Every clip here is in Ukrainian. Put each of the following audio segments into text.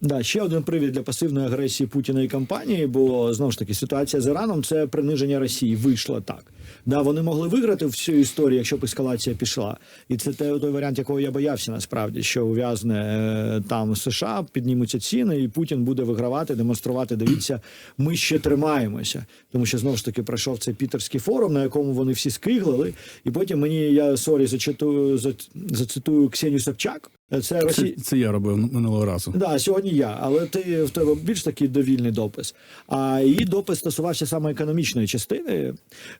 Да, ще один привід для пасивної агресії Путіна і компанії, бо знову ж таки ситуація з Іраном це приниження Росії. Вийшло так. Да, вони могли виграти всю історію, якщо б ескалація пішла. І це той варіант, якого я боявся насправді, що ув'язне е, там США, піднімуться ціни, і Путін буде вигравати, демонструвати. Дивіться, ми ще тримаємося. Тому що знову ж таки пройшов цей пітерський форум, на якому вони всі скиглили. І потім мені я сорі зачитую зацитую Ксенію Собчак. Це Це, Росія. це я робив минулого разу. Да, сьогодні я, але ти в тебе більш такий довільний допис. А її допис стосувався саме економічної частини.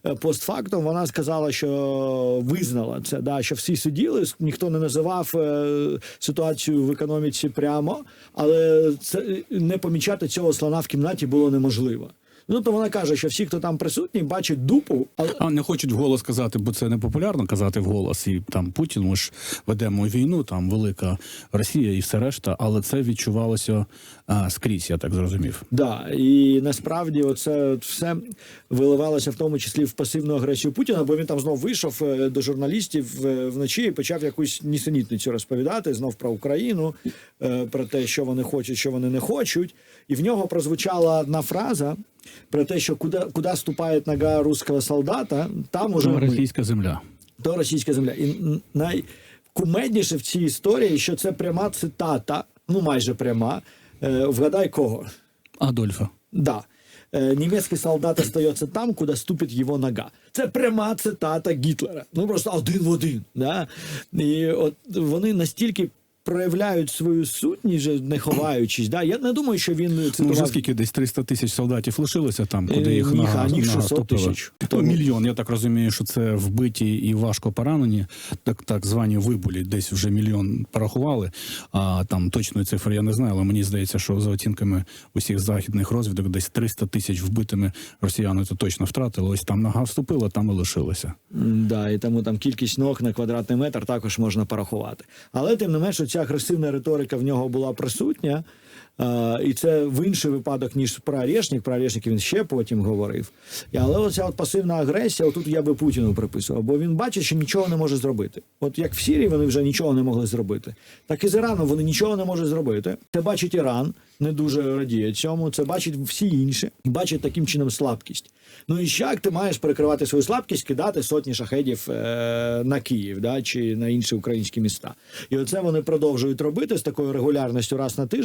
Е, Постфактом вона сказала, що визнала це, да, що всі сиділи, ніхто не називав е, ситуацію в економіці прямо, але це не помічати цього слона в кімнаті було неможливо. Ну, тобто вона каже, що всі, хто там присутні, бачать дупу, але А не хочуть вголос казати, бо це не популярно казати вголос. І там Путін, ми ж ведемо війну, там велика Росія і все решта, але це відчувалося а, скрізь, я так зрозумів. Да, і насправді оце все виливалося в тому числі в пасивну агресію Путіна, бо він там знов вийшов е, до журналістів е, вночі і почав якусь нісенітницю розповідати знов про Україну, е, про те, що вони хочуть, що вони не хочуть. І в нього прозвучала одна фраза про те, що куди, куди ступає нога руського солдата, там уже російська земля. то російська земля. І найкумедніше в цій історії, що це пряма цитата, ну майже пряма. Е, вгадай кого? Адольфа. Да. Е, Німецький солдат остається там, куди ступить його нога. Це пряма цитата Гітлера. Ну просто один в один. Да? І от вони настільки проявляють свою сутність, не ховаючись. Да? Я не думаю, що він Ну, вже скільки десь 300 тисяч солдатів лишилося там, куди Е, їх ні, на, а їх 600 нагаступили. тисяч. Ну, Тому- мільйон. Я так розумію, що це вбиті і важко поранені, так, так звані вибулі. Десь вже мільйон порахували. А там точної цифри я не знаю, але мені здається, що за оцінками усіх західних розвідок десь 300 тисяч вбитими росіяни то точно втратили. Ось там нога вступила, там і лишилося. Да, і тому там кількість ног на квадратний метр також можна порахувати. Але тим не менше, ця агресивна риторика в нього була присутня. І це в інший випадок, ніж. Про Орешник він ще потім говорив. Але оця от пасивна агресія, отут я би Путіну приписував, бо він бачить, що нічого не може зробити. От як в Сірії вони вже нічого не могли зробити, так і з Іраном вони нічого не можуть зробити. Це бачить Іран, не дуже радіє цьому. Це бачить всі інші, бачить таким чином слабкість. Ну і як ти маєш перекривати свою слабкість, кидати сотні шахедів е, на Київ да, чи на інші українські міста. І оце вони продовжують робити з такою регулярністю раз на тиждень.